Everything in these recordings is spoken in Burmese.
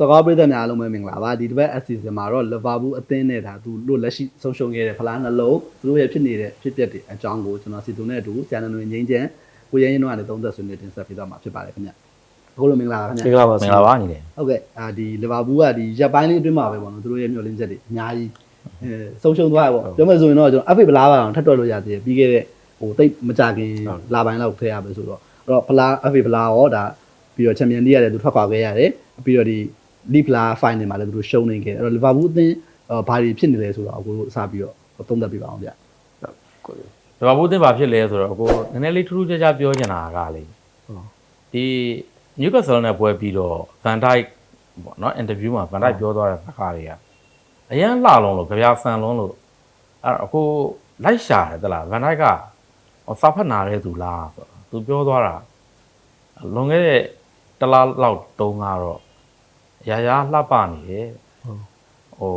စကားပြည်သက်များအားလုံးပဲမင်္ဂလာပါဒီတစ်ပတ်အစီအစဉ်မှာတော့လီဗာပူးအသင်းနဲ့ဒါသူတို့လက်ရှိဆုံးရှုံးခဲ့တဲ့ဖလားနှလုံးသူတို့ရဲ့ဖြစ်နေတဲ့ဖြစ်ပျက်တွေအကြောင်းကိုကျွန်တော်စီတူနဲ့အတူဆရာနန္ဒဝင်ငင်းချန်ကိုရဲရင်တို့ကနေသုံးသက်ဆွေးနွေးတင်ဆက်ပေးသွားမှာဖြစ်ပါတယ်ခင်ဗျအခုလိုမင်္ဂလာပါခင်မင်္ဂဗျလာပါမင်္ဂလာပါညီလေးဟုတ်ကဲ့အာဒီလီဗာပူးကဒီရက်ပိုင်းလေးအတွင်းမှာပဲပေါ့နော်သူတို့ရဲ့မျှော်လင့်ချက်တွေအများကြီးအဲဆုံးရှုံးသွားရပေါ့ပြောမယ်ဆိုရင်တော့ကျွန်တော် FA ဖလားပါအောင်ထပ်တွက်လို့ရသေးတယ်ပြီးခဲ့တဲ့ဟိုတိတ်မကြခင်လာပိုင်းလောက်ထည့်ရပဲဆိုတော့အဲ့တော့ဖလား FA ဖလားရောဒါပြီးတော့ချန်ပီယံလိရတယ်သူထွက်ခွာခဲ့ရတယ်ပြီးတော့ဒီ လီဖလာဖိုင်နယ်မှာလည်းသူတို့ရှုံးနေခဲ့တယ်အဲ့တော့လီဗာပူးအသင်းဘာတွေဖြစ်နေလဲဆိုတော့အကိုတို့စပြီးတော့သုံးသပ်ပြပါအောင်ဗျဒီဘာဘူးတင်ပါဖြစ်လဲဆိုတော့အခုနည်းနည်းလေးထူးထူးခြားခြားပြောချင်တာကလေဒီနျူကာဆယ်နဲ့ပွဲပြီးတော့ဗန်ဒိုက်ပေါ့နော်အင်တာဗျူးမှာဗန်ဒိုက်ပြောသွားတဲ့စကားတွေကအရန်လှလုံးလို့ကြပြဆန်လုံးလို့အဲ့တော့အခုလိုက်ရှာတယ်တလားဗန်ဒိုက်ကဟောစာဖတ်နာတဲ့သူလားဆိုတော့သူပြောသွားတာလွန်ခဲ့တဲ့တလားလောက်တုန်းကတော့ ရာရာလှပနေတယ်ဟို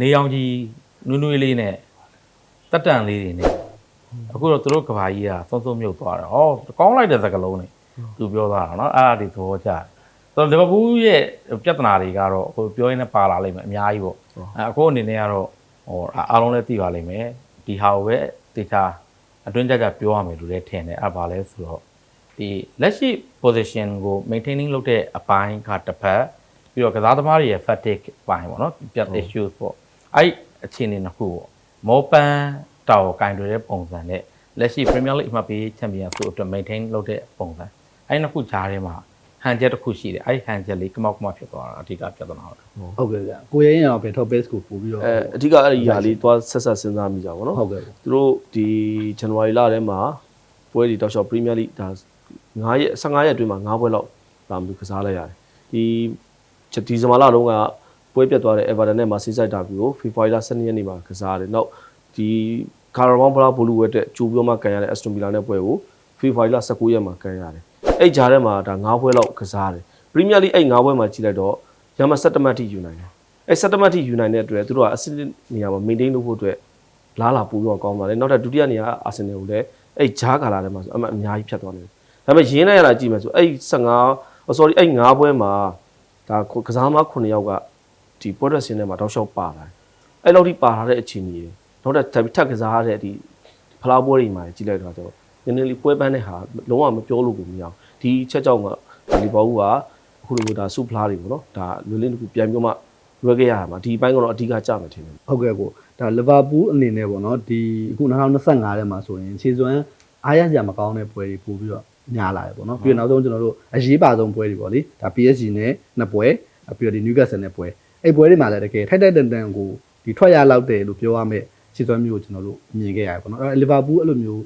နေအောင်ကြီးနွေးနွေးလေးနဲ့တက်တန်လေးတွေနဲ့အခုတော့သူတို့ကဘာကြီးကစုံစုံမြုပ်သွားတယ်။ဟောကောင်းလိုက်တဲ့စကလုံးတွေသူပြောသွားတာနော်။အဲ့ဒါဒီသဘောကျတယ်။ဆိုတော့လီဗာပူးရဲ့ပြဿနာတွေကတော့ဟိုပြောရင်းနဲ့ပါလာလိမ့်မယ်အများကြီးပေါ့။အဲအခုအနေနဲ့ကတော့ဟိုအားလုံးလည်းသိပါလိမ့်မယ်။ဒီဟာကိုပဲတေချာအတွင်းကြကြပြောရမယ်လို့လည်းထင်တယ်။အဲ့ဘာလဲဆိုတော့ ဒီလက်ရှိ position ကို maintaining လုပ်တဲ့အပိုင်းကတစ်ဖက်ပြီးတော့ကစားသမားတွေရဲ့ fatigue ပိုင်းပေါ့နော်ပြတ် issues ပေါ့အဲ့အခြေအနေနှစ်ခုပေါ့မောပန်တောင်ကင်တွေတဲ့ပုံစံနဲ့လက်ရှိ Premier League အမှတ်ပေးချန်ပီယံဆိုအတွက် maintain လုပ်တဲ့ပုံစံအဲ့နှစ်ခုကြားထဲမှာဟန်ချက်တစ်ခုရှိတယ်အဲ့ဟန်ချက်လေးကမောက်ကမောက်ဖြစ်သွားတာအဓိကပြဿနာဟုတ်တယ်ဟုတ်ကဲ့ဗျကိုရဲရင်တော့ဘယ် top base ကိုပို့ပြီးတော့အဲအဓိကအဲ့ဒီຢာလေးသွားဆက်ဆက်စဉ်းစားမိကြပါဘောနော်ဟုတ်ကဲ့သူတို့ဒီဇန်နဝါရီလထဲမှာပွဲဒီတောက်လျှောက်ပရီးမီးယားလိဒါ 9ရက်15ရက်အတွင်းမှာ9ပွဲလောက်လာမှုကစားလိုက်ရတယ်ဒီဒီဇင်ဘာလတုန်းကပွဲပြတ်သွားတဲ့ Everton နဲ့ Merseyside Derby ကို FIFA လ12ရက်နေ့မှာကစားရတယ်နောက်ဒီကာရာဘောင်ဘလာဘလူးဝဲတဲ့ကျူပြီးတော့မှကန်ရတဲ့ Aston Villa နဲ့ပွဲကို FIFA လ19ရက်မှာကန်ရတယ်အဲ့ကြားထဲမှာဒါ9ပွဲလောက်ကစားတယ်ပရီးမီးယားလိအဲ့9ပွဲမှာကြည့်လိုက်တော့ရမ7မှတ်ထိယူနိုင်တယ်အဲ့7မှတ်ထိယူနိုင်တဲ့အတွက်သူတို့ကအဆင့်နေရာမှာ maintain လုပ်ဖို့အတွက်လားလာပူတော့ကောင်းသွားတယ်နောက်ထပ်ဒုတိယနေရာအာဆင်နယ်ကိုလည်းအဲ့ဂျားကာလာထဲမှာဆိုအမှအများကြီးဖြတ်သွားတယ် ဒါပေမဲ့ရင်းလိုက်ရတာကြည့်မယ်ဆိုအဲ့15 sorry အဲ့9ပွဲမှာဒါကစားမ9ယောက်ကဒီပွဲရက်စင်းထဲမှာတောက်လျှောက်ပါလာတယ်အဲ့လောက်ထိပါလာတဲ့အခြေအနေတွေနောက်ထပ်ထပ်ကစားရတဲ့ဒီဖလားပွဲတွေမှာကြည့်လိုက်တော့တော့နည်းနည်းလေးပွဲပန်းတဲ့ဟာလုံးဝမပြောလို့ကိုမရအောင်ဒီချက်ကြောင့်ကလီဘောဦးကအခုလိုမျိုးဒါစုဖလားတွေပေါ့နော်ဒါလွယ်လင်းတစ်ခုပြန်ပြီးမှရွေးခဲ့ရတာမှာဒီဘက်ကတော့အဓိကကြမယ်ထင်တယ်ဟုတ်ကဲ့ကိုဒါလီဗာပူးအနေနဲ့ပေါ့နော်ဒီအခု2025ထဲမှာဆိုရင်ခြေစွမ်းအားရစရာမကောင်းတဲ့ပွဲတွေပို့ပြီးတော့ ညားလာတယ်ပေါ့နော်ပြီးတော့နောက်ဆုံးကျွန်တော်တို့အရေးပါဆုံးပွဲတွေပေါ့လေဒါ PSG နဲ့နှစ်ပွဲပြီးတော့ဒီ Newcastle နဲ့ပွဲအဲ့ပွဲတွေမှာလည်းတကယ်ထိုက်ထိုက်တန်တန်ကိုဒီထွက်ရလောက်တယ်လို့ပြောရမယ်ခြေစွမ်းမျိုးကိုကျွန်တော်တို့မြင်ခဲ့ရတယ်ပေါ့နော်အဲ့လီဗာပူးအဲ့လိုမျိုး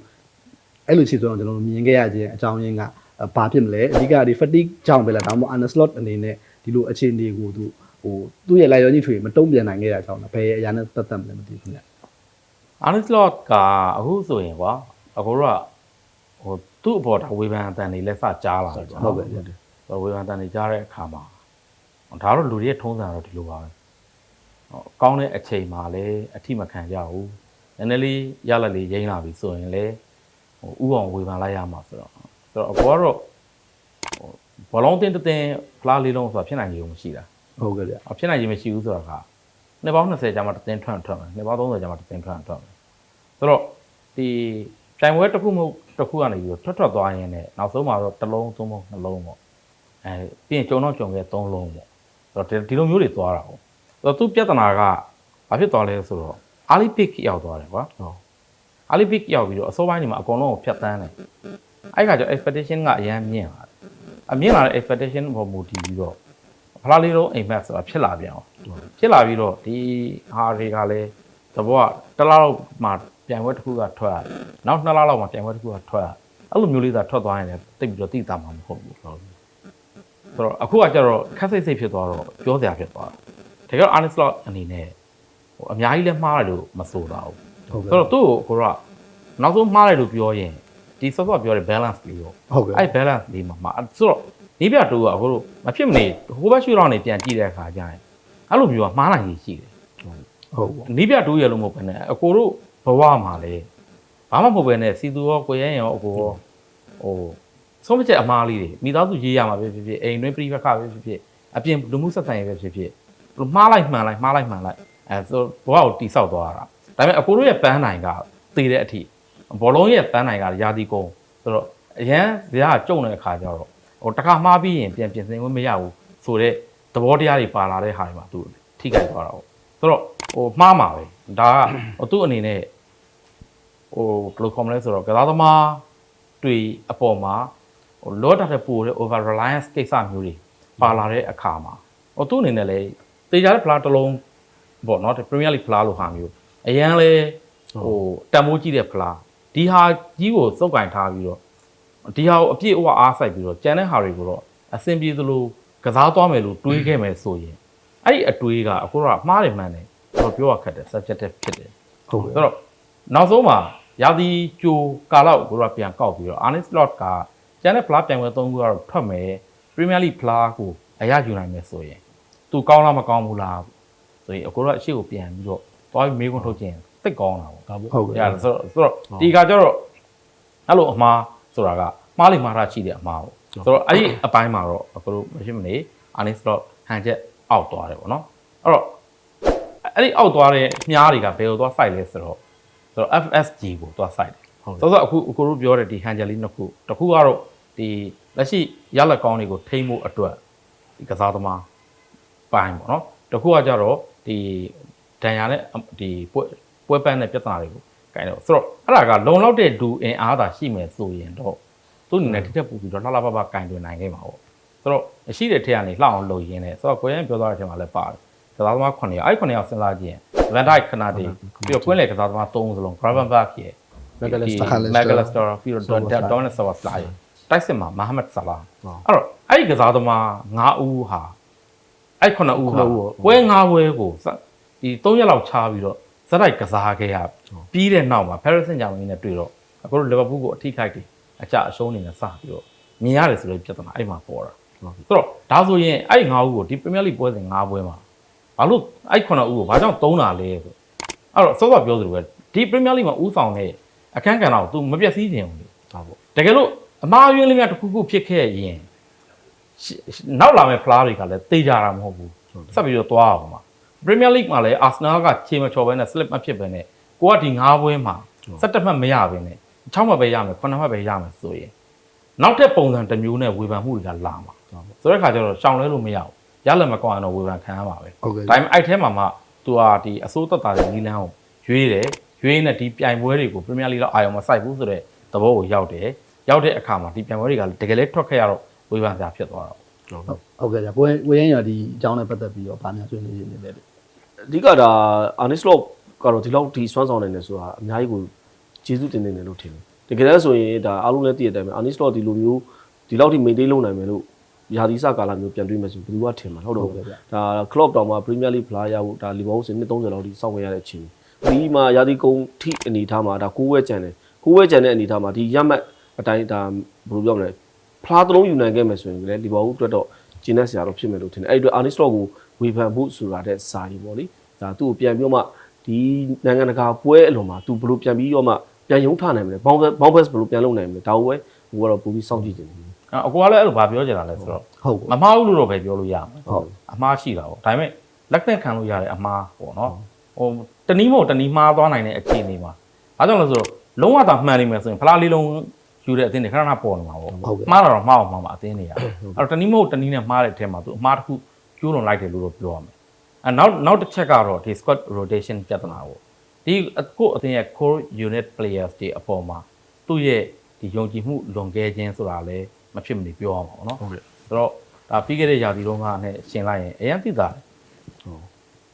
အဲ့လိုခြေစွမ်းကိုကျွန်တော်တို့မြင်ခဲ့ရခြင်းအကြောင်းရင်းကဘာဖြစ်မလဲအဓိကဒီ fatigue ကြောင့်ပဲလားဒါမှမဟုတ် under slot အနေနဲ့ဒီလိုအခြေအနေကိုသူဟိုသူ့ရဲ့လိုက်ရောကြီးထွေမတုံ့ပြန်နိုင်ခဲ့တာကြောင့်လားဘယ်အရာနဲ့သက်သက်မလဲမသိဘူးခင်ဗျအာနစ်လော့ကအခုဆိုရင်ကွာအခုတော့ဟို သူ့အပေါ်ဒါဝေဖန်အတန်တွေလက်စကြားလာတယ်ပေါ့ဟုတ်နော်ကဲ့ဟုတ်တယ်ဝေဖန်အတန်တွေကြားတဲ့အခါမှာဒါတော့လူတွေရဲ့ထုံးစံတော့ဒီလိုပါပဲဟောကောင်းတဲ့အချိန်မှာလည်းအထိမခံကြဘူးနည်းနည်းလေးရလက်လေးရိမ့်လာပြီဆိုရင်လည်းဟိုဥအောင်ဝေဖန်လိုက်ရမှာဆိုတော့ဆိုတော့အပေါ်ကတော့ဟိုဘောလုံးတင်းတင်းဖလားလေးလုံးဆိုတာဖြစ်နိုင်ခြင်းမရှိတာဟုတ်ကဲ့ဗျအဖြစ်နိုင်ခြင်းမရှိဘူးဆိုတာကနှစ်ပေါင်း20ကြာမှတစ်သင်းထွက်ထွက်မယ်နှစ်ပေါင်း30ကြာမှတစ်သင်းထွက်ထွက်မယ်ဆိုတော့ဒီပြိုင်ပွဲတစ်ခုမဟုတ် တစ်ခုကနေပြီးတော့ထွက်ထွက်သွားရင်လည်းနောက်ဆုံးမှာတော့တစ်လုံးသုံးလုံးနှလုံးပေါ့အဲပြီးရင်ကြုံတော့ကြုံခဲ့သုံးလုံးပေါ့ဆိုတော့ဒီလိုမျိုးတွေသွားတာပေါ့ဆိုတော့သူပြဿနာကဘာဖြစ်သွားလဲဆိုတော့အာလီပစ်ရောက်သွားတယ်ကွာဟုတ်အာလီပစ်ရောက်ပြီးတော့အစောပိုင်းဒီမှာအကုန်လုံးကိုဖျက်တမ်းတယ်အဲ့ခါကျတော့ expectation ကအရန်မြင့်လာတယ်အမြင့်လာတဲ့ expectation ပေါ်မူတည်ပြီးတော့ဖလားလေးလုံးအိမ်မက်ဆိုတာဖြစ်လာပြန်အောင်ဖြစ်လာပြီးတော့ဒီဟာတွေကလည်းသဘောကတစ်လားလောက်မှ ပြန်ဝဲတစ်ခုကထွက်ရတယ်နောက်နှစ်လားလောက်မှပြန်ဝဲတစ်ခုကထွက်ရတယ်အဲ့လိုမျိုးလေးသာထွက်သွားရင်လည်းတိတ်ပြီးတော့တိတာမှာမဟုတ်ဘူးဆိုတော့အခုကကျတော့ခက်စိတ်စိတ်ဖြစ်သွားတော့ပြောစရာဖြစ်သွားတယ်တကယ်တော့ honest lot အနေနဲ့ဟိုအများကြီးလည်းမှားတယ်လို့မဆိုတာဘူးဟုတ်ကဲ့ဆိုတော့သူ့ကိုကိုကနောက်ဆုံးမှားတယ်လို့ပြောရင်ဒီဆော့ဆော့ပြောတဲ့ balance လေးရောဟုတ်ကဲ့အဲ့ balance လေးမှာမှာဆိုတော့နီးပြတူကအခုတို့မဖြစ်မနေဟိုဘက်ရွှေ့တော့နေပြန်ကြည့်တဲ့အခါကျရင်အဲ့လိုမျိုးကမှားနိုင်ရည်ရှိတယ်ဟုတ်ကဲ့နီးပြတူရလို့မဟုတ်ဘဲနဲ့အကိုတို့ ဘဝမှာလေဘာမှမဟုတ်ဘဲနဲ့စီသူရောကိုရဲရောအကိုရောဟိုဆုံးဖြတ်ချက်အမှားလေးတွေမိသားစုရေးရမှာပဲဖြစ်ဖြစ်အိမ်တွင်းပြိပခပဲဖြစ်ဖြစ်အပြင်လူမှုဆက်ဆံရေးပဲဖြစ်ဖြစ်ဘလို့မှားလိုက်မှန်လိုက်မှားလိုက်မှန်လိုက်အဲဆိုဘဝကိုတိဆောက်သွားတာဒါပေမဲ့အကိုတို့ရဲ့ပန်းနိုင်ကတည်တဲ့အထိဘောလုံးရဲ့ပန်းနိုင်ကရာသီကုန်းဆိုတော့အရန်ဇာတ်ကြုံတဲ့အခါကျတော့ဟိုတစ်ခါမှားပြီးရင်ပြန်ပြင်ဆင်ခွင့်မရဘူးဆိုတော့သဘောတရားတွေပါလာတဲ့ဟာတွေမှာသူထိခိုက်သွားတာပေါ့ဆိုတော့ဟိုမှားမှာပဲဒါကဟိုသူ့အနေနဲ့ ဟိုဘယ်လိုခေါ်မလဲဆိုတော့ကစားသမားတွေအပေါ်မှာဟိုလောတာတဲ့ပို့တဲ့ over reliance ကိစ္စမျိုးတွေပါလာတဲ့အခါမှာဟိုသူ့အနေနဲ့လည်းတေချာတဲ့ဖလားတစ်လုံးပေါ့နော် Premier League ဖလားလိုဟာမျိုးအရန်လဲဟိုတန်မိုးကြီးတဲ့ဖလားဒီဟာကြီးကိုစုပ်ကင်ထားပြီးတော့ဒီဟာကိုအပြည့်အဝအားစိုက်ပြီးတော့ကျန်တဲ့ဟာတွေကိုတော့အဆင်ပြေသလိုကစားသွားမယ်လို့တွေးခဲ့မယ်ဆိုရင်အဲ့ဒီအတွေးကအခုတော့မှားတယ်မှန်တယ်တော့ပြောရခက်တယ် subjective ဖြစ်တယ်ဟုတ်ကဲ့ဆိုတော့နောက်ဆုံးမှာ ရာသီကြိုကာလောက်ကိုတော့ပြန်ကောက်ပြီးတော့ Arne Slot ကကျန်တဲ့ဖလားပြိုင်ပွဲ၃ခုကတော့ထွက်မယ် Premier League ဖလားကိုအရယူနိုင်မယ်ဆိုရင်သူကောင်းလားမကောင်းဘူးလားဆိုရင်အခုတော့အရှိကိုပြန်ပြီးတော့သွားပြီးမေးခွန်းထုတ်ခြင်းသိတ်ကောင်းတာပေါ့ဒါပေါ့ဟုတ်ကဲ့ရတယ်ဆိုတော့ဆိုတော့ဒီကကြတော့အဲ့လိုအမှားဆိုတာကမှားလိမ့်မှားတာရှိတယ်အမှားပေါ့ဆိုတော့အဲ့ဒီအပိုင်းမှာတော့အခုတို့မရှိမနေ Arne Slot ဟန်ချက်အောက်သွားတယ်ပေါ့နော်အဲ့တော့အဲ့ဒီအောက်သွားတဲ့မြားတွေကဘယ်လိုသွားစိုက်လဲဆိုတော့ ဆိုတော့ FSG ကိုသွားစိုက်တယ်ဟုတ်ဆိုတော့အခုအခုတို့ပြောတဲ့ဒီဟန်ဂျယ်လေးနှစ်ခုတစ်ခုကတော့ဒီလက်ရှိရလက်ကောင်းတွေကိုထိမ့်ဖို့အတွက်ဒီကစားသမားပိုင်းပေါ့နော်တစ်ခုကကြတော့ဒီဒဏ်ရာနဲ့ဒီပွဲပွဲပန်းတဲ့ပြဿနာတွေကိုကင်တော့ဆိုတော့အဲ့ဒါကလုံလောက်တဲ့ဒူအင်အားသာရှိမယ်ဆိုရင်တော့သူ့အနေနဲ့တစ်ချက်ပူပြီးတော့လှလှပပကင်တွင်နိုင်ခဲ့မှာပေါ့ဆိုတော့ရှိတဲ့ထက်ကနေလှအောင်လုပ်ရင်းနဲ့ဆိုတော့ကိုရန်ပြောသွားတဲ့အချိန်မှာလည်းပါတယ် ကစားသမား9ယောက်အဲ့9ယောက်စဉ်းစားကြည့်ရင် Van Dijk ခနာတီပြီးတော့ကွင်းလေကစားသမား3စလုံး Gravenberch ရဲ့ McAllister Magalhaster ပြီးတော့ Szoboszlai Donald Szoboszlai တိုက်စစ်မှာ Mohamed Salah ဟုတ်အဲ့တော့အဲ့ဒီကစားသမား9ဦးဟာအဲ့9ဦးဟာခုနစ်ဦးပေါ့ပွဲ9ပွဲကိုစဒီ3ရက်လောက်ခြားပြီးတော့စတိုက်ကစားခဲ့ရပြီးတဲ့နောက်မှာ Paris Saint-Germain နဲ့တွေ့တော့အခုတို့ Liverpool ကိုအထိခိုက်တယ်အကြအရှုံးနေနဲ့စပြီးတော့မြင်ရတယ်ဆိုလို့ပြဿနာအဲ့မှာပေါ်တာဆိုတော့ဒါဆိုရင်အဲ့9ဦးကိုဒီ Premier League ပွဲစဉ်9ပွဲမှာ ဘာလို့အဲ့9ဦးကိုဘာကြောင့်သုံးတာလဲဆိုအဲ့တော့စောစောပြောသလိုပဲဒီ Premier League မှာဦးဆောင်တဲ့အခန်းကဏ္ဍကို तू မပြည့်စည်ခြင်းဘူးလေဒါပေါ့တကယ်လို့အမားယွင်းလေးများတစ်ခုခုဖြစ်ခဲ့ရင်ရှနောက်လာမယ့်ဖလားတွေကလည်းတေးကြတာမဟုတ်ဘူးဆက်ပြီးတော့သွားအောင်ပါ Premier League မှာလည်း Arsenal ကခြေမချော်ဘဲနဲ့ slip မဖြစ်ဘဲနဲ့ကိုကဒီ9ပွဲမှာ17မှတ်မရဘဲနဲ့6မှတ်ပဲရမယ်9မှတ်ပဲရမယ်ဆိုရင်နောက်ထပ်ပုံစံတစ်မျိုးနဲ့ဝေဖန်မှုတွေကလာမှာဆိုတဲ့ခါကျတော့ရှောင်လဲလို့မရဘူး ရလက်မကောင်းရင်တော့ဝေဖန်ခံရမှာပဲဟုတ်ကဲ့ဒါပေမဲ့အဲ့ထဲမှာမှသူဟာဒီအစိုးသက်တာတဲ့နီလန်းကိုရွေးတယ်ရွေးနေဒီပြိုင်ပွဲတွေကိုပရီးမီးယားလိတော့အာရုံမစိုက်ဘူးဆိုတော့သဘောကိုရောက်တယ်ရောက်တဲ့အခါမှာဒီပြိုင်ပွဲတွေကတကယ်လဲထွက်ခဲ့ရတော့ဝေဖန်စရာဖြစ်သွားတော့ဟုတ်ဟုတ်ကဲ့ကြာပွဲဝေးရင်ရဒီအကြောင်းနဲ့ပတ်သက်ပြီးတော့ဗာများဆွေးနွေးနေတယ်လေအဓိကဒါ Arnis Lock ကတော့ဒီလောက်ဒီစွမ်းဆောင်နေတယ်ဆိုတာအများကြီးကိုကျေးဇူးတင်နေတယ်လို့ထင်တယ်တကယ်တမ်းဆိုရင်ဒါအားလုံးလည်းသိတဲ့အတိုင်းပဲ Arnis Lock ဒီလိုမျိုးဒီလောက်ထိ maintain လုပ်နိုင်မယ်လို့ ယာဒီစကာလမျိုးပြန်တွေးမယ်ဆိုဘယ်သူကထင်မှာဟုတ်တော့ဘူးဒါ club တောင်မှ Premier League ဖလားရဖို့ဒါလီဗာပူးစင်နှစ်30လောက်ထိစောင့်ခဲ့ရတဲ့အချိန်ဒီမှာယာဒီကုန်းထိအနေထားမှာဒါ6ဝဲကျန်တယ်6ဝဲကျန်တဲ့အနေထားမှာဒီရမှတ်အတိုင်းဒါဘယ်လိုပြောမလဲဖလားတစ်လုံးယူနိုင်ခဲ့မယ်ဆိုရင်လည်းလီဗာပူးအတွက်တော့ကျင်းတဲ့ဆရာတော့ဖြစ်မယ်လို့ထင်တယ်အဲ့ဒီအတွက် Arnis Lock ကိုဝေဖန်ဖို့ဆိုတာတဲ့စာရီပေါ့လေဒါသူ့ကိုပြန်ပြီးတော့မှဒီနိုင်ငံတကာပွဲအလုံးမှာသူဘယ်လိုပြန်ပြီးတော့မှပြန်ရုံးထနိုင်မလဲဘောင်းဘောင်းဘက်ဘယ်လိုပြန်လုပ်နိုင်မလဲဒါကိုပဲဟိုကတော့ပို့ပြီးစောင့်ကြည့်နေတယ် အကိုကလည်းအဲ့လိုဗာပြောကြတာလဲဆိုတော့ဟုတ်ကဲ့မမှားဘူးလို့တော့ပဲပြောလို့ရမှာဟုတ်အမှားရှိတာပေါ့ဒါပေမဲ့လက်သက်ခံလို့ရတဲ့အမှားပေါ့နော်ဟိုတနည်းမဟုတ်တနည်းမှားသွားနိုင်တဲ့အခြေအနေမှာအားကြောင့်လဲဆိုတော့လုံးဝသာမှန်နေမယ်ဆိုရင်ဖလားလေးလုံးယူတဲ့အသင်းတွေခဏခဏပေါ်နေမှာပေါ့ဟုတ်ကဲ့မှားတာတော့မှားအောင်မှားမှာအသင်းတွေရအဲ့တော့တနည်းမဟုတ်တနည်းနဲ့မှားတဲ့အထက်မှာသူအမှားတစ်ခုကျူးလွန်လိုက်တယ်လို့တော့ပြောရမယ်အဲနောက်နောက်တစ်ချက်ကတော့ဒီ squad rotation ပြဿနာပေါ့ဒီအခုအတင်းရဲ့ core unit players တွေအပေါ်မှာသူ့ရဲ့ဒီယုံကြည်မှုလွန်ကဲခြင်းဆိုတာလည်း မဖြစ်မနေပြောရမှာပေါ့နော်ဟုတ်ကဲ့ဆိုတော့ဒါပြီးခဲ့တဲ့ရာသီတုန်းကနဲ့ရှင်းလိုက်ရင်အရင်သိတာ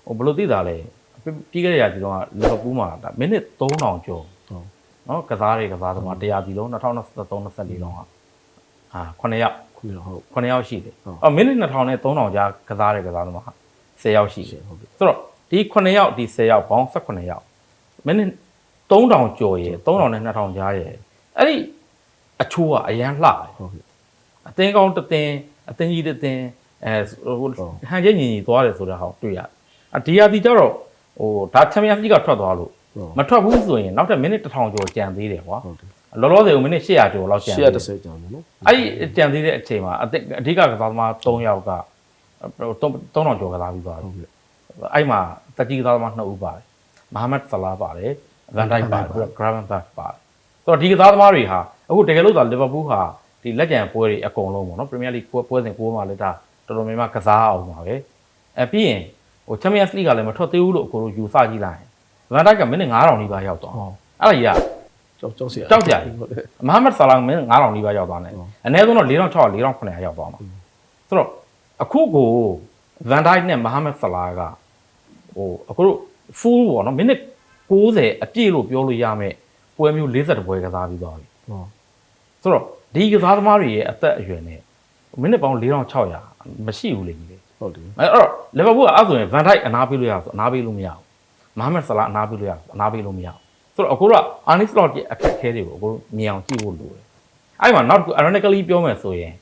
ဟိုဘယ်လိုသိတာလဲပြီးခဲ့တဲ့ရာသီတုန်းကလီဗာပူးမှာဒါမိနစ်3000ကျော်ဟုတ်နော်ကစားတွေကစားသမားတရားစီလုံး2023 24လုံးဟာအာ9ယောက်ခုနကဟုတ်9ယောက်ရှိတယ်ဟုတ်အော်မိနစ်2000နဲ့3000ကြားကစားတဲ့ကစားသမား10ယောက်ရှိတယ်ဟုတ်ကဲ့ဆိုတော့ဒီ9ယောက်ဒီ10ယောက်ပေါင်း18ယောက်မိနစ်3000ကျော်ရယ်3000နဲ့2000ကြားရယ်အဲ့ဒီအချိုးကအရန်လှတယ်ဟုတ်ကဲ့ အသင်းကောင်းတစ်သင်းအသင်းကြီးတစ်သင်းအဲဟိုဟုတ်ဟန်ချက်ညီညီသွားတယ်ဆိုတဲ့ဟာကိုတွေ့ရတယ်အဒီယာဒီကျတော့ဟိုဒါချန်ပီယံစ်လိကထွက်သွားလို့ဟုတ်မထွက်ဘူးဆိုရင်နောက်ထပ်မိနစ်1000ကျော်ကြံသေးတယ်ကွာဟုတ်တယ်လောလောဆယ်ကမိနစ်800ကျော်လောက်ကြံသေးတယ်130ကျန်တယ်နော်အဲ့ဒီကြံသေးတဲ့အချိန်မှာအသင်းအဓိကကစားသမား3ယောက်က3000ကျော်ကစားပြီးသွားတယ်ဟုတ်ကဲ့အဲ့မှာတကြီးကစားသမား2ဦးပါတယ်မဟာမတ်ဆလာပါတယ်ဗန်ဒိုက်ပါတယ်ပြီးတော့ဂရမ်ဘတ်ပါတယ်ဆိုတော့ဒီကစားသမားတွေဟာအခုတကယ်လို့သာလီဗာပူးဟာ ဒီလက်ကျန်ပွဲတွေအကုန်လုံးပေါ့နော်ပရီးမီးယားလိပွဲပွဲစဉ်ကိုမှာလည်းဒါတော်တော်များများကစားအောင်ပါပဲအဲပြီးရင်ဟိုချန်ပီယံစ်လိကလည်းမထွက်သေးဘူးလို့အခုတို့ယူဆကြည့်လိုက်ရင်ဗန်ဒိုက်ကမိနစ်9000နီးပါးရောက်သွားအဲ့ဒါကြီးကကြောက်ကြောက်စရာကြောက်ကြတယ်ဟုတ်တယ်မဟာမတ်ဆလာမင်း9000နီးပါးရောက်သွားတယ်ဟုတ်အနည်းဆုံးတော့4600 4900ရောက်သွားမှာဆိုတော့အခုကိုဗန်ဒိုက်နဲ့မဟာမတ်ဆလာကဟိုအခုတို့ full ပေါ့နော်မိနစ်90အပြည့်လို့ပြောလို့ရမယ်ပွဲမျိုး40ပွဲကစားပြီးသွားပြီဟုတ်ဆိုတော့ ဒီကစားသမားတွေရဲ့အသက်အရွယ်နဲ့မိနစ်ပေါင်း4600မရှိဘူးလေကြီးလေဟုတ်တယ်အဲ့တော့လီဗာပူးကအဲ့ဆိုရင်ဗန်ဒိုက်အနားပေးလို့ရဆိုအနားပေးလို့မရဘူးမဟာမတ်ဆလာအနားပေးလို့ရဆိုအနားပေးလို့မရဘူးဆိုတော့အခုကအာနီစလော့ရဲ့အခက်အခဲတွေကိုအခုမြင်အောင်ကြည့်ဖို့လိုတယ်အဲ့မှာနောက်တစ်ခု ironically ပြောမယ်ဆိုရင်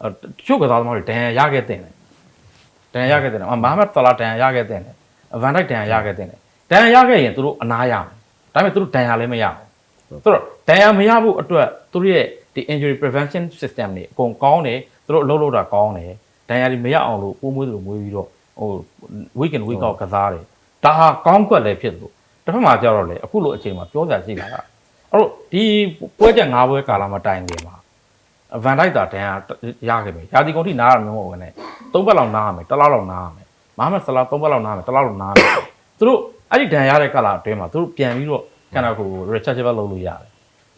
အဲ့တချို့ကစားသမားတွေဒဏ်ရာရခဲ့တဲ့တယ်ဒဏ်ရာရခဲ့တဲ့တယ်မဟာမတ်ဆလာဒဏ်ရာရခဲ့တဲ့တယ်ဗန်ဒိုက်ဒဏ်ရာရခဲ့တဲ့တယ်ဒဏ်ရာရခဲ့ရင်သူတို့အနားရမယ်ဒါပေမဲ့သူတို့ဒဏ်ရာလည်းမရဘူးဆိုတော့ဒဏ်ရာမရဖို့အတွက်သူတို့ရဲ့ ဒီ injury prevention system တွေအကုန်ကောင်းတယ်သူတို့အလုပ်လုပ်တာကောင်းတယ်ဒဏ်ရာတွေမရအောင်လို့ပိုးမွေးသလိုမွေးပြီးတော့ဟို week in week out ကစားတယ်ဒါဟာကောင်းကွက်လည်းဖြစ်တယ်လို့တစ်ဖက်မှာကျတော့လေအခုလိုအချိန်မှာပြောစရာရှိတာကအဲ့တော့ဒီပွဲချက်၅ပွဲကာလမှာတိုင်နေမှာဗန်ဒိုက်တာဒဏ်ရာရခဲ့ပဲရာဒီကုန်ထိနားရမျိုးမဟုတ်ဘူးနဲ့၃ပတ်လောက်နားရမယ်တစ်လောက်လောက်နားရမယ်မဟာမက်ဆလာ၃ပတ်လောက်နားရမယ်တစ်လောက်လောက်နားရမယ်သူတို့အဲ့ဒီဒဏ်ရာရတဲ့ကာလအတွင်းမှာသူတို့ပြန်ပြီးတော့ခန္ဓာကိုယ်ကို rechargeable လုပ်လို့ရတယ်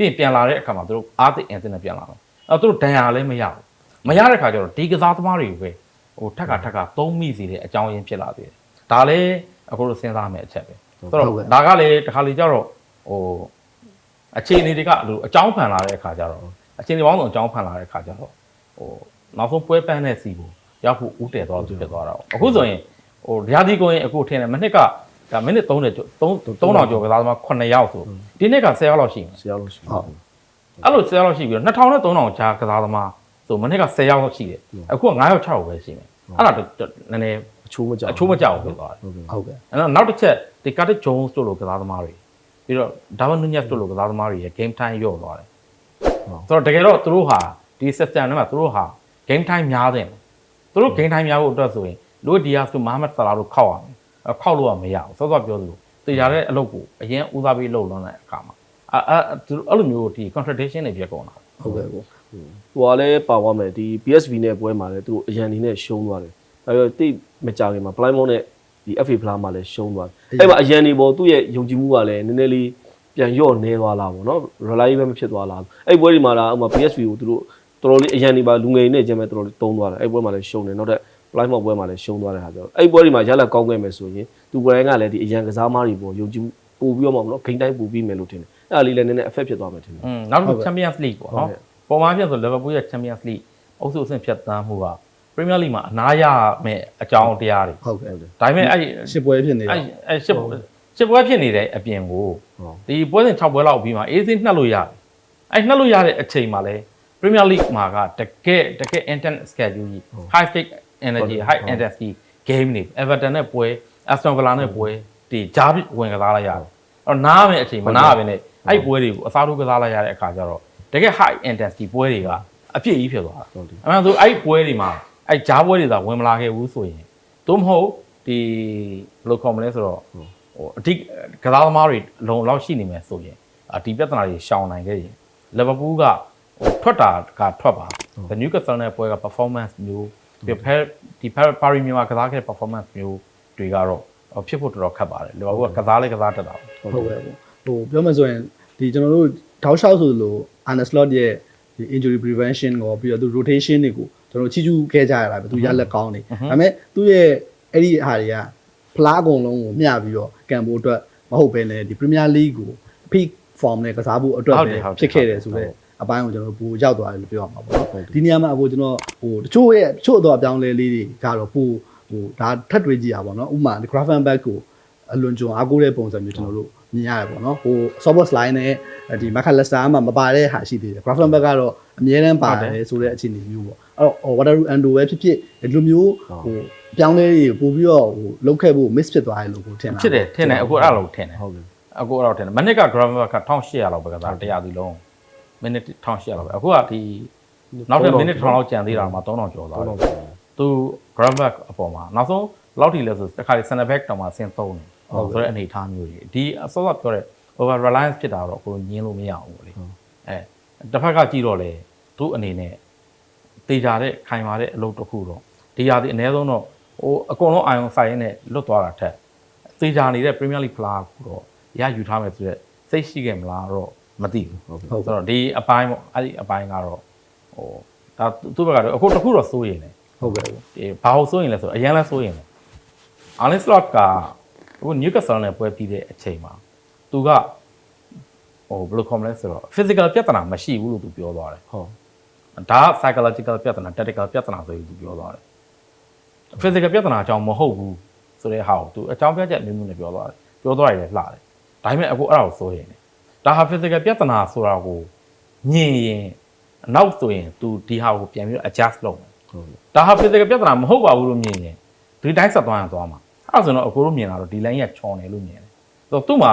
ပြီးရင်ပြန်လာတဲ့အခါမှာသူတို့အားသိအင်တင်နဲ့ပြန်လာတယ်အဲ့တော့သူတို့ဒဏ်ရာလည်းမရဘူးမရတဲ့ခါကျတော့ဒီကစားသမားတွေပဲဟိုထက်ကထက်ကသုံးမိစီတဲ့အကြောင်းရင်းဖြစ်လာသေးတယ်ဒါလည်းအခုတို့စဉ်းစားမယ်အချက်ပဲဆိုတော့ဒါကလည်းတစ်ခါလေကျတော့ဟိုအခြေအနေတွေကအဲ့လိုအကြောင်းဖန်လာတဲ့အခါကျတော့အခြေအနေပေါင်းစုံအကြောင်းဖန်လာတဲ့အခါကျတော့ဟိုနောက်ဆုံးပွဲပန်းတဲ့စီကိုရောက်ဖို့ဥတည်သွားလို့ဖြစ်သွားတာပေါ့အခုဆိုရင်ဟိုရာသီကိုရင်အခုထင်တယ်မနှစ်က ဒါမိနစ်30ကျော်3 3000ကျော်ကစားသမား9ယောက်ဆိုဒီနှစ်က10ယောက်လောက်ရှိမယ်ဆရာလို့ရှိဟုတ်အဲ့လို10ယောက်လောက်ရှိပြီးတော့2000နဲ့3000ကြားကစားသမားဆိုမနေ့က10ယောက်လောက်ရှိတယ်အခုက9ယောက်6ယောက်ပဲရှိမယ်အဲ့ဒါတော့နည်းနည်းအချိုးမကြောက်အချိုးမကြောက်ဘူးဖြစ်သွားတယ်ဟုတ်ကဲ့ဟုတ်ကဲ့အဲ့တော့နောက်တစ်ချက်ဒီကာတစ်ဂျုံးစ်တို့လိုကစားသမားတွေပြီးတော့ဒါဝနညက်တို့လိုကစားသမားတွေရဲ့ game time လျော့သွားတယ်ဆိုတော့တကယ်တော့သူတို့ဟာဒီ system ထဲမှာသူတို့ဟာ game time များတယ်သူတို့ game time များဖို့အတွက်ဆိုရင်လိုဒီယာဆိုမဟာမတ်ဆလာတို့ခောက်ရမယ်အဲ့ ခောက်လို့ကမရဘူးစောစောပြောသလိုတေချာတဲ့အလုပ်ကိုအရင်ဦးစားပေးလုပ်လွန်းတဲ့အခါမှာအဲ့အဲ့သူတို့အဲ့လိုမျိုးဒီ contradiction တွေဖြစ်ကုန်တာဟုတ်ကဲ့ကိုဟိုကလည်းပါသွားမယ်ဒီ PSV နဲ့ပွဲမှာလည်းသူတို့အရန်နေနဲ့ရှုံးသွားတယ်အဲတော့တိတ်မကြခင်မှာ Plymouth နဲ့ဒီ FA ဖလားမှာလည်းရှုံးသွားတယ်အဲ့မှာအရန်နေပေါ်သူ့ရဲ့ယုံကြည်မှုကလည်းနည်းနည်းလေးပြန်လျော့နေသွားလားပေါ့နော် reliable မဖြစ်သွားလားအဲ့ပွဲဒီမှာလာဥမာ PSV ကိုသူတို့တော်တော်လေးအရန်နေပါလူငယ်နဲ့ကျန်မဲ့တော်တော်လေးတုံးသွားတယ်အဲ့ပွဲမှာလည်းရှုံးတယ်နောက်တဲ့ Plymouth ပွဲမှာလည်းရှုံးသွားတဲ့ဟာကြောင့်အဲ့ပွဲဒီမှာရလက်ကောင်းခဲ့မယ်ဆိုရင်သူကိုယ်တိုင်ကလည်းဒီအရန်ကစားမားတွေပေါ်ယုံကြည်မှုပို့ပြီးတော့မှမနော်ဂိမ်းတိုင်းပို့ပြီးမယ်လို့ထင်တယ်အဲ့ဒါလေးလည်းနည်းနည်း effect ဖြစ်သွားမယ်ထင်တယ်อืมနောက်တစ်ခု Champions League ပေါ့ဟုတ်နော်ကဲ့ပုံမှန်ပြဆို Liverpool ရဲ့ Champions League အုပ်စုအဆင့်ဖြတ်သန်းမှုက Premier League မှာအနားရမယ့်အကြောင်းတရားတွေဟုတ်ကဲ့ဒါပေမဲ့အဲ့ရှစ်ပွဲဖြစ်နေအဲ့တော့အဲ့ရှစ်ရှစ်ပွဲဖြစ်နေတဲ့အပြင်ကိုဟုတ်ဒီပွဲစဉ်6ပွဲလောက်ပြီးမှအေးစင်းနှက်လို့ရတယ်အဲ့နှက်လို့ရတဲ့အချိန်မှာလဲ Premier League မှာကတကယ်တကယ် intense schedule ကြီး high stake energy high intensity game တွေ Everton နဲ့ပွဲ Aston Villa နဲ့ပွဲဒီဂျားဝင်ကစားလိုက်ရတယ်အဲ့တော့နားမယ့်အချိန်မနားပဲနဲ့အဲ့ပွဲတွေကိုအစားထိုးကစားလိုက်ရတဲ့အခါကျတော့တကယ် high intensity ပွဲတွေကအပြည့်ကြီးဖြစ်သွားတာဟုတ်တယ်အမှန်ဆိုအဲ့ပွဲတွေမှာအဲ့ဂျားပွဲတွေသာဝင်မလာခဲ့ဘူးဆိုရင်သို့မဟုတ်ဒီဘယ်လိုခေါ်မလဲဆိုတော့ဟိုအဓိကစားသမားတွေလုံလောက်ရှိနေမယ်ဆိုရင်အဒီပြဿနာတွေရှောင်နိုင်ခဲ့ရင်လီဗာပူးကဟိုထွက်တာကထွက်ပါ The Newcastle နဲ့ပွဲက performance မျိုး ပြီးဖဲဒီဖဲပါရီမြန်မာကစားခဲ့တဲ့ performance မျိုးတွေကတော့ဖြစ်ဖို့တော်တော်ခက်ပါတယ်လီဗာပူးကကစားလဲကစားတတ်တာပေါ့ဟုတ်ကဲ့ပေါ့ဟိုပြောမယ်ဆိုရင်ဒီကျွန်တော်တို့ထောက်လျှောက်ဆိုလို့ Arne Slot ရဲ့ဒီ injury prevention ကိုပြီးတော့သူ rotation တွေကိုကျွန်တော်ချီကျူးခဲ့ကြရတာပဲသူရလက်ကောင်းနေဒါပေမဲ့သူ့ရဲ့အဲ့ဒီဟာတွေကဖလားအကုန်လုံးကိုမျှပြီးတော့ကံဖို့အတွက်မဟုတ်ဘဲနဲ့ဒီ Premier League ကို peak form နဲ့ကစားဖို့အတွက်ပဲဖြစ်ခဲ့တယ်ဆိုတော့ အပိုင်းကိုကျွန်တော်ပိုရောက်သွားတယ်လို့ပြောရမှာပေါ့နော်ဒီနေရာမှာအခုကျွန်တော်ဟိုတချို့ရဲ့တချို့တော့အပြောင်းလဲလေးတွေကတော့ပိုဟိုဒါထပ်တွေးကြည့်ရပါတော့ဥပမာ Gravenberch ကိုအလွန်ကြုံအားကိုးတဲ့ပုံစံမျိုးကျွန်တော်တို့မြင်ရတယ်ပေါ့နော်ဟို software slide နဲ့ဒီ McAllister မှာမပါတဲ့ဟာရှိသေးတယ် Gravenberch ကတော့အမြဲတမ်းပါတယ်ဆိုတဲ့အခြေအနေမျိုးပေါ့အဲ့တော့ Waterloo Ando ပဲဖြစ်ဖြစ်ဒီလိုမျိုးဟိုပြောင်းလဲတွေပို့ပြီးတော့ဟိုလုတ်ခဲ့ဖို့ miss ဖြစ်သွားတယ်လို့ကိုထင်တာဖြစ်တယ်ထင်တယ်အခုအဲ့လိုထင်တယ်ဟုတ်ကဲ့အခုအဲ့လိုထင်တယ်မနစ်က grammar က1800လောက်ပဲကစားတရားစီလုံး မိနစ်1800လောက်ပဲအခုကဒီနောက်တဲ့မိနစ်1000လောက်ကျန်သေးတာမှာ3000ကျော်သွားတယ်သူ grammar အပေါ်မှာနောက်ဆုံးလောက်ထိလဲဆိုတခါဒီ center back တောင်မှဆင်းသုံးတယ်ဆိုတဲ့အနေအထားမျိုးကြီးဒီအစောစောပြောတဲ့ over reliance ဖြစ်တာတော့ကိုညင်းလို့မရဘူးပေါ့လေအဲတစ်ဖက်ကကြည့်တော့လေသူ့အနေနဲ့တေချာတဲ့ခိုင်မာတဲ့အလုပ်တစ်ခုတော့ဒီရာဒီအနည်းဆုံးတော့ဟိုအကုန်လုံးအာယုံဆိုင်ရင်းနဲ့လွတ်သွားတာထက်တေချာနေတဲ့ Premier League ဖလားကိုတော့ရယူထားမယ်ဆိုတော့စိတ်ရှိခဲ့မလားတော့ မသိဘူးဟုတ်ကဲ့ဟုတ်ဆိုတော့ဒီအပိုင်းပေါ့အဲ့ဒီအပိုင်းကတော့ဟိုဒါသူ့ဘက်ကတော့အခုတစ်ခုတော့စိုးရင်တယ်ဟုတ်ကဲ့ပေါ့ဒီဘာလို့စိုးရင်လဲဆိုတော့အရင်လဲစိုးရင်တယ်အာလင်စလော့ကဟိုနျူကာဆယ်နဲ့ပွဲပြီးတဲ့အချိန်မှာသူကဟိုဘယ်လိုခေါ်မလဲဆိုတော့ physical ပြဿနာမရှိဘူးလို့သူပြောသွားတယ်ဟုတ်ဒါက psychological ပြဿနာ tactical ပြဿနာဆိုပြီးသူပြောသွားတယ် physical ပြဿနာအကြောင်းမဟုတ်ဘူးဆိုတဲ့ဟာကိုသူအကြောင်းပြချက်အမျိုးမျိုးနဲ့ပြောသွားတယ်ပြောသွားရတယ်လှတယ်ဒါပေမဲ့အခုအဲ့ဒါကိုစိုးရင်တယ် ဒါဟာ physical ပြဿနာဆိုတာကိုညင်ရင်နောက်ဆိုရင် तू ဒီဟာကိုပြန်ပြီးတော့ adjust လုပ်မယ်ဟုတ်ကဲ့ဒါဟာ physical ပြဿနာမဟုတ်ပါဘူးလို့မြင်ရင်ဒီတိုင်းဆက်သွားရင်သွားမှာအဲ့ဒါဆိုတော့အကိုတို့မြင်လာတော့ဒီ line ကချော်နေလို့မြင်တယ်ဆိုတော့သူ့မှာ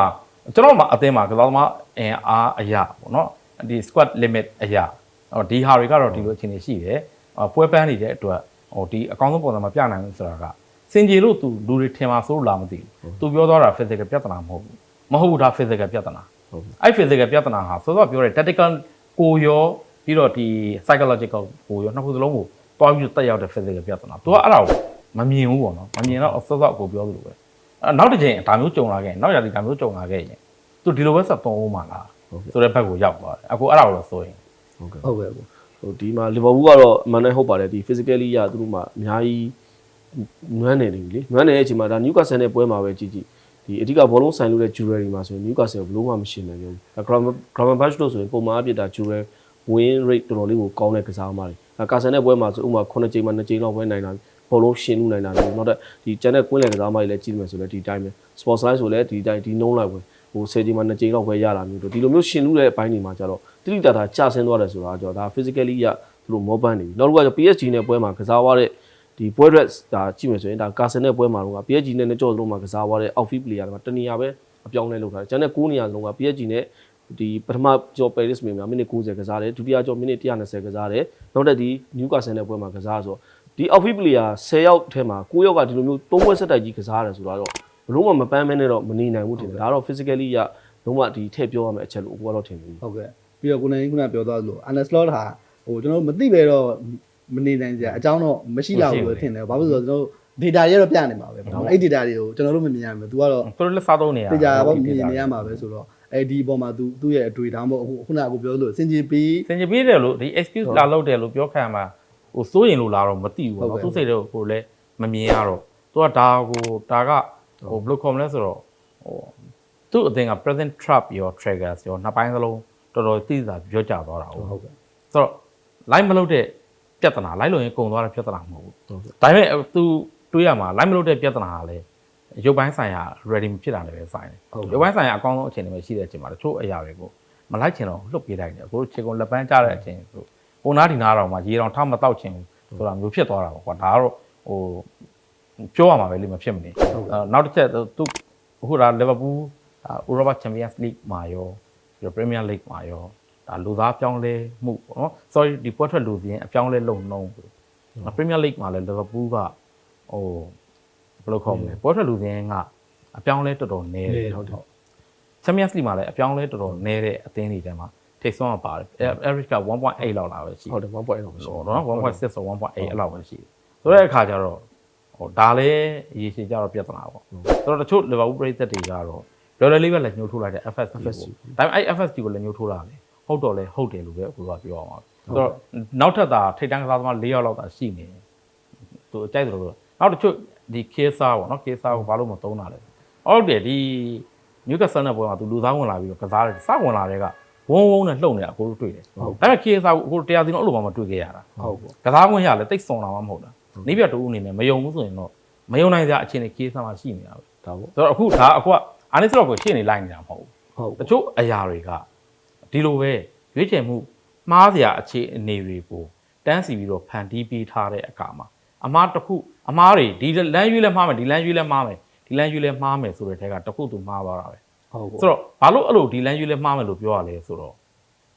ကျွန်တော်မှအသင်းမှာကစားသမားအင်အားအရာပေါ့နော်ဒီ squad limit အရာဟောဒီဟာတွေကတော့ဒီလိုအခြေအနေရှိတယ်ဟောပွဲပန်းနေတဲ့အတွက်ဟိုဒီအကောင်းဆုံးပုံစံမှာပြနိုင်လို့ဆိုတာကစင်ကြေလို့သူလူတွေထင်မှာစိုးလို့လားမသိဘူးသူပြောသွားတာ physical ပြဿနာမဟုတ်ဘူးမဟုတ်ဘူးဒါ physical ပြဿနာဟုတ်ကဲ့ အဲ့ physical ပြဿနာဟာစောစောပြောတဲ့ tactical ကိုရောပြီးတော့ဒီ psychological ကိုရောနှစ်ခုစလုံးကိုတွားပြီးတော့တက်ရောက်တဲ့ physical ပြဿနာ။ तू ကအဲ့ဒါကိုမမြင်ဘူးပေါ့နော်။မမြင်တော့စောစောကိုပြောသလိုပဲ။အဲ့နောက်တစ်ချိန်ဒါမျိုးကြုံလာခဲ့ရင်နောက်ရာသီဒါမျိုးကြုံလာခဲ့ရင် तू ဒီလိုပဲဆက်သုံးဦးမှာလားဆိုတဲ့ဘက်ကိုရောက်သွားတယ်။အခုအဲ့ဒါကိုတော့စိုးရင်ဟုတ်ကဲ့ဟုတ်ကဲ့ပေါ့ဟိုဒီမှာလီဗာပူးကတော့အမှန်တမ်းဟုတ်ပါတယ်ဒီ physically ရသူတို့မှာအများကြီးနွမ်းနေတယ်လေနွမ်းနေတဲ့အချိန်မှာဒါ Newcastle နဲ့ပွဲမှာပဲကြည့်ကြည့် ဒီအဓိကဘောလုံးဆိုင်လို့တဲ့ jewelry မှာဆိုရင် Newcastle ဘလို့မှမရှင်းနိုင်ဘူးဒါ Gravenberch လို့ဆိုရင်ပုံမှန်အပြစ်ဒါ jewelry win rate တော်တော်လေးကိုကောင်းတဲ့ကစားသမားတွေဒါကာဆန်နဲ့ပွဲမှာဆိုဥပမာ9ချိန်မှ2ချိန်လောက်ပဲနိုင်တာဘောလုံးရှင်းလို့နိုင်တာမျိုးနောက်တဲ့ဒီကျန်တဲ့ကွင်းလယ်ကစားသမားတွေလည်းကြည့်မယ်ဆိုလည်းဒီတိုင်းပဲ sport size ဆိုလည်းဒီတိုင်းဒီနှုံးလိုက်ပဲဟို10ချိန်မှ2ချိန်လောက်ပဲရတာမျိုးတို့ဒီလိုမျိုးရှင်းလို့တဲ့အပိုင်းတွေမှာကျတော့တိတိတတာကျဆင်းသွားတယ်ဆိုတာကကြောဒါ physically ရသူတို့မောပန်းနေပြီနောက်တစ်ခုက PSG နဲ့ပွဲမှာကစားသွားတဲ့ ဒီပွဲရက်ဒါကြည့်မယ်ဆိုရင်ဒါကာဆန်နဲ့ပွဲမှာတော့ PSG နဲ့ကြော့လုံးမှာကစားသွားတဲ့ outfield player တွေမှာတနေရာပဲအပြောင်းလဲလုပ်ထားတယ်ကျန်တဲ့9နေရာလုံးက PSG နဲ့ဒီပထမကြော် Paris မြေမှာမိနစ်90ကစားတယ်ဒုတိယကြော်မိနစ်120ကစားတယ်နောက်တဲ့ဒီ Newcastle နဲ့ပွဲမှာကစားဆိုတော့ဒီ outfield player 10ယောက်ထဲမှာ9ယောက်ကဒီလိုမျိုး3ပွဲဆက်တိုက်ကြီးကစားရတယ်ဆိုတော့ဘလို့မှမပန်းမဲနဲ့တော့မနေနိုင်ဘူးထင်တယ်ဒါတော့ physically ရလုံးဝဒီထည့်ပြောရမယ့်အချက်လို့ကိုကတော့ထင်တယ်ဟုတ်ကဲ့ပြီးတော့ကိုနေခုနပြောသွားသလို Arne Slot ဟာဟိုကျွန်တော်တို့မသိပဲတော့ မနေနိုင်ကြအကြောင်းတော့မရှိတော့ဘူးလို့ထင်တယ်ဘာဖြစ်လို့လဲဆိုတော့ကျွန်တော်တို့ data တွေတော့ပြနေမှာပဲပေါ့နော်အဲ့ data တွေကိုကျွန်တော်တို့မမြင်ရဘူး तू ကတော့သူတို့လက်စားသုံးနေရတေချာပေါ့မြင်နေရမှာပဲဆိုတော့အဲဒီအပေါ်မှာ तू သူ့ရဲ့အတွေ့အထောင်ပေါ့အခုခုနကကိုပြောလို့စင်ကြီးပြီးစင်ကြပေးတယ်လို့ဒီ excuse လာလုပ်တယ်လို့ပြောခံမှာဟိုစိုးရင်လို့လာတော့မသိဘူးဟုတ်ပေါ့ကဲ့နော်သူစိတ်တော့ကိုလည်းမမြင်ရတော့သူကဒါကိုဒါကဟိုဘယ်လိုခေါ်မလဲဆိုတော့ဟိုသူ့အတင်က present trap ရော triggers ရောနှစ်ပိုင်းစလုံးတော်တော်သိစာပြောကြသွားတာဟုတ်ဟုတ်ကဲ့ဆိုတော့ line မလုပ်တဲ့ ပြဿနာ line လို့ရင်ကုန်သွားတဲ့ပြဿနာမဟုတ်ဘူးဟုတ်ကဲ့ဒါပေမဲ့ तू တွေးရမှာ line မလုပ်တဲ့ပြဿနာကလည်းရုပ်ပိုင်းဆိုင်ရာ ready မဖြစ်တာလည်းပဲဆိုင်တယ်ဟုတ်ကဲ့ရုပ်ပိုင်းဆိုင်ရာအကောင်းဆုံးအခြေအနေမှာရှိတဲ့အချိန်မှာတချို့အရာတွေကိုမလိုက်ချင်တော့လွတ်ပေးလိုက်တယ်အခုခြေကုံလက်ပန်းကျတဲ့အချိန်ဆိုဟိုနားဒီနားတော့မှရေတောင်ထမတောက်ချင်ဘူးဆိုတာမျိုးဖြစ်သွားတာပေါ့ကွာဒါကတော့ဟိုပြောရမှာပဲလေမဖြစ်မနေအဲနောက်တစ်ချက် तू အခုဒါ Liverpool ဒါ Europa Champions League မှာရောပြီးတော့ Premier League မှာရော ဒါလူသားပြောင်းလဲမှုပေါ့နော် sorry ဒီပွဲထွက်လူစင်းအပြောင်းလဲလုံနှုံး Premier League မှာလည်း Liverpool ကဟိုဘယ်လိုခေါ်မလဲပွဲထွက်လူစင်းကအပြောင်းလဲတော်တော်နည်းတယ်ဟုတ်တယ် Champions League မှာလည်းအပြောင်းလဲတော်တော်နည်းတဲ့အသင်းတွေထဲမှာထိပ်ဆုံးကပါတယ် average က1.8လောက်လာပဲရှိဟုတ်တယ်1.8တော့မရှိဆိုတော့နော်1.6ဆို1.8အဲ့လောက်ပဲရှိတယ်ဆိုတဲ့အခါကျတော့ဟိုဒါလည်းအရေးရှင်ကြတော့ပြဿနာပေါ့ဆိုတော့တချို့လီဗာပူးပရိသတ်တွေကတော့လော်လလေးပဲလက်ညှိုးထိုးလိုက်တဲ့ FSD ကိုဒါပေမဲ့အဲ့ FSD ကိုလက်ညှိုးထိုးတာလေ ဟုတ်တော့လေဟုတ်တယ်လို့ပဲအခုကပြောအောင်ပါဆိုတော့နောက်ထပ်သာထိတ်တန်းကစားသမား၄ယောက်လောက်သာရှိနေတယ်သူအကြိုက်တယ်လို့နောက်တချို့ဒီကေဆာပေါ့နော်ကေဆာကိုဘာလို့မသုံးတာလဲဟုတ်တယ်ဒီမြူကဆန်တဲ့ဘွဲမှာသူလူသားဝင်လာပြီးတော့ကစားတယ်စဝင်လာတဲ့ကဝုန်းဝုန်းနဲ့လှုပ်နေတာအကိုတို့တွေ့တယ်ဒါပေမဲ့ကေဆာကိုအကိုတရားစီတော့အဲ့လိုမှမတွေ့ခဲ့ရတာဟုတ်ပေါ့ကစားခွင့်ရလဲတိတ်စုံတာမှမဟုတ်တာနေပြတူအနေနဲ့မယုံဘူးဆိုရင်တော့မယုံနိုင်စရာအခြေအနေကေးဆာမှာရှိနေတာပဲဒါပေါ့ဆိုတော့အခုဒါအခုကအာနိစလော့ကိုရှင်းနေလိုက်နေတာမဟုတ်ဘူးဟုတ်တချို့အရာတွေက ဒီလိုပဲရွေးချယ်မှုမှားစရာအခြေအနေတွေကိုတန်းစီပြီးတော့ဖန်တီးပေးထားတဲ့အခါမှာအမားတစ်ခုအမားတွေဒီလမ်းရွေးလဲမှားမယ်ဒီလမ်းရွေးလဲမှားမယ်ဒီလမ်းရွေးလဲမှားမယ်ဆိုတဲ့ထဲကတစ်ခုသူမှားသွားတာပဲဟုတ်ပေါ့ဆိုတော့ဘာလို့အဲ့လိုဒီလမ်းရွေးလဲမှားမယ်လို့ပြောရလဲဆိုတော့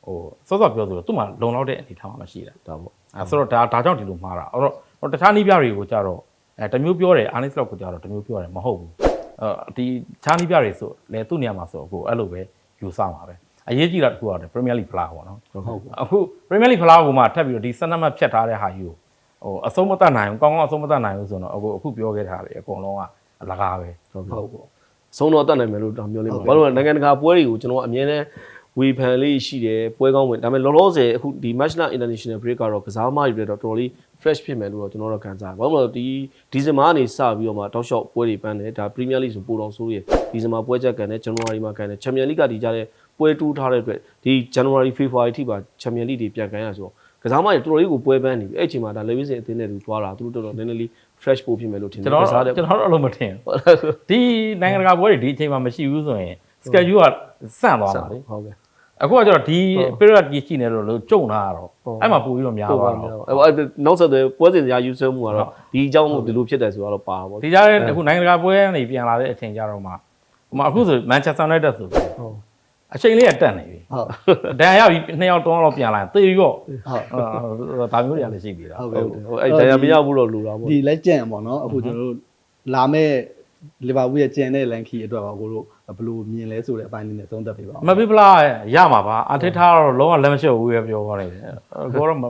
ဟိုစောစောပြောသလိုသူ့မှာလုံလောက်တဲ့အနေထားမှမရှိတာဒါပေါ့အဲဆိုတော့ဒါဒါကြောင့်ဒီလိုမှားတာအဲ့တော့ဟိုတခြားနီးပြတွေကိုကြတော့အဲတစ်မျိုးပြောတယ်အာနိစလောက်ကိုကြတော့တစ်မျိုးပြောတယ်မဟုတ်ဘူးအဲဒီတခြားနီးပြတွေဆိုလေသူ့နေရာမှာဆိုအခုအဲ့လိုပဲယူဆမှာပဲ အရေးကြီးတာတစ်ခုကတော့ Premier League ဖလားပေါ့နော်ဟုတ်ပေါ့အခု Premier League ဖလားကိုမှထပ်ပြီးတော့ဒီ12မှတ်ဖြတ်ထားတဲ့ဟာယူဟိုအဆုံးမတတ်နိုင်ဘူးကောင်းကောင်းအဆုံးမတတ်နိုင်ဘူးဆိုတော့အခုအခုပြောခဲ့တာလေအကုန်လုံးကအလကားပဲဟုတ်ဟုကဲ့တ်ပေါ့ဆုံးတော့တတ်နိုင်မယ်လို့တောင်ပြောလိမ့်ဟုတ်မယ်ကဲ့ဘာလို့လဲနိုင်ငံတကာပွဲတွေကိုကျွန်တော်အမြဲတမ်းဝေဖန်လေးရှိတယ်ပွဲကောင်းဝင်ဒါပေမဲ့လောလောဆယ်အခုဒီ Match Night International Break ကတော့ကစားသမားတွေတော့တော်တော်လေး fresh ဖြစ်မယ်လို့တော့ကျွန်တော်တို့ခံစားတယ်ဘာလို့လဲဆိုတော့ဒီဒီဇင်ဘာကနေစပြီးတော့မှတောက်လျှောက်ပွဲတွေပန်းတယ်ဒါ Premier League ဆိုပိုတော်ဆိုးရဒီဇင်ဘာပွဲချက်ကန်တယ် January မှာကန်တယ် Champions League ကဒီကြတဲ့ ပွဲတူးထားတဲ့အတွက်ဒီ January February ထိပါ Champions League တွေပြန်ကန်ရဆိုတော့ကစားသမားတွေတော်တော်လေးကိုပွဲပန်းနေပြီအဲ့အချိန်မှာဒါ Lewis အသင်းနဲ့သူသွားတာသူတို့တော်တော်နည်းနည်းလေး fresh ပို့ဖြစ်မယ်လို့ထင်တယ်ကျွန်တော်ကစားတဲ့ကျွန်တော်တို့အဲ့လိုမထင်ဘူးဒီနိုင်ငံတကာပွဲတွေဒီအချိန်မှာမရှိဘူးဆိုရင် schedule ကစန့်သွားမှာလေဟုတ်ကဲ့အခုကကျတော့ဒီဟုတ် period ကြီးရှိနေလို့လို့ကြုံလာတော့ဟုတ်အဲ့မှာပို့ပြီးတော့များဟုတ်သွားပါတော့ဘူးအဲ့အဲ့နောက်ဆက်တွဲပွဲစဉ်စရာယူဆမှုကတော့ဒီအကြောင်းမို့ဒီလိုဖြစ်တယ်ဆိုတော့ပါပါဒီကြားထဲအခုနိုင်ငံတကာပွဲကနေပြန်လာတဲ့အချိန်ကြတော့မှဟိုမှာအခုဆို Manchester United ဆိုဟုတ် အချိန်လေးကတက်နေပြီဟုတ်ဒဏ်ရပြီနှစ်ယောက်တောင်းတော့ပြန်လာရင်သေရော့ဟုတ်ဒါမျိုးတွေကလည်းရှိသေးတာဟုတ်ဟုကဲ့တ်တယ်ဟိုအဲ့တရားမရဘူးတော့လူတာပေါ့ဒီလက်ကျန်ပေါ့နော်အခုကျွန်တော်တို့လာမဲ့လီဗာပူးရဲ့ကျန်တဲ့လန်ခီအတွက်ပါကိုတို့ဘယ်လိုမြင်လဲဆိုတဲ့အပိုင်းလေးနဲ့သုံးသပ်ပေးပါဦးမပြပလားရမှာပါအထစ်ထားတော့လုံးဝလက်မလျှော့ဘူးပဲပြောသွားတယ်ကိုတော့မ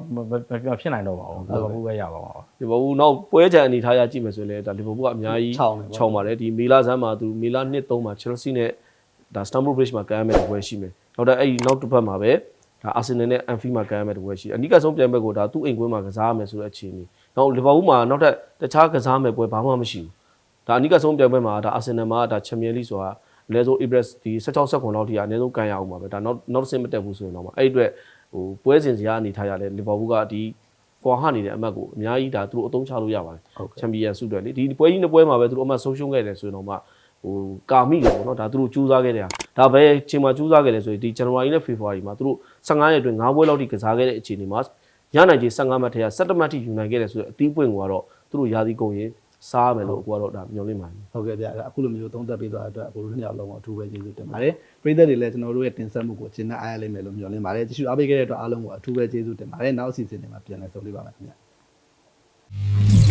ဖြစ်နိုင်တော့ပါဘူးလီဗာပူးပဲရပါမှာပါဒီဘောဘူးနောက်ပွဲချန်အနေထားရကြည့်မယ်ဆိုရင်လည်းဒါလီဗာပူးကအများကြီးချောင်းနေပေါ့ချောင်းပါတယ်ဒီမီလာဆန်းမှာသူမီလာ2 3မှာ Chelsea နဲ့ ဒါ Stamford Bridge မှာကမ်းရမယ့်တပွဲရှိမယ်နောက်တော့အဲ့ဒီနောက်တစ်ပတ်မှာပဲဒါ Arsenal နဲ့ Anfield မှာကမ်းရမယ့်တပွဲရှိတယ်အနိကဆုံးပြိုင်ပွဲကိုဒါသူ့အိမ်ကွင်းမှာကစားရမယ်ဆိုတဲ့အခြေအနေနောက်လီဗာပူးမှာနောက်ထပ်တခြားကစားမယ့်ပွဲဘာမှမရှိဘူးဒါအနိကဆုံးပြိုင်ပွဲမှာဒါ Arsenal မှာဒါ Champions League ဆိုတာအနည်းဆုံး Ibris ဒီ16ဆက်ခွန်လောက်ထိကအနည်းဆုံးကန်ရအောင်ပါပဲဒါနောက်နောက်တစ်ဆင့်မတက်ဘူးဆိုရင်တော့မှအဲ့ဒီအတွက်ဟိုပွဲစဉ်စရာအနေထားရလဲလီဗာပူးကဒီကွာဟနေတဲ့အမတ်ကိုအများကြီးဒါသူတို့အသုံးချလို့ရပါတယ်ဟုတ်ကဲ့ချန်ပီယံဆုတွေလေဒီပွဲကြီးနှစ်ပွဲမှာပဲသူတို့အမှတ်ဆုံးရှုံးခဲ့တယ်ဆိုရင်တော့မှ ဟိုကာမိတယ်ပေါ့နော်ဒါသူတို့ကြိုးစားခဲ့တယ်ဟာဒါပဲချိန်မှာကြိုးစားခဲ့တယ်ဆိုရင်ဒီ January နဲ့ February မှာသူတို့15ရက်အတွင်း9ပွဲလောက်ထိကစားခဲ့တဲ့အခြေအနေမှာရနိုင်ခြေ15မှတ်ထဲက17မှတ်ထိယူနိုင်ခဲ့တယ်ဆိုတော့အသီးပွင့်ကတော့သူတို့ရာသီကုန်ရင်စားမယ်လို့အခုကတော့ဒါမျှော်လင့်ပါတယ်ဟုတ်ကဲ့ဗျာအခုလိုမျိုးသုံးသပ်ပေးသွားတဲ့အတွက်အခုတို့နှစ်ယောက်လုံးကိုအထူးပဲကျေးဇူးတင်ပါတယ်ပရိသတ်တွေလည်းကျွန်တော်တို့ရဲ့တင်ဆက်မှုကိုကျင့်တတ်အားရလိမ့်မယ်လို့မျှော်လင့်ပါတယ်ကြည့်ရှုအားပေးခဲ့တဲ့အတွက်အားလုံးကိုအထူးပဲကျေးဇူးတင်ပါတယ်နောက်အစီအစဉ်တွေမှာပြန်လည်ဆုံတွေ့ပါမယ်ခင်ဗျာ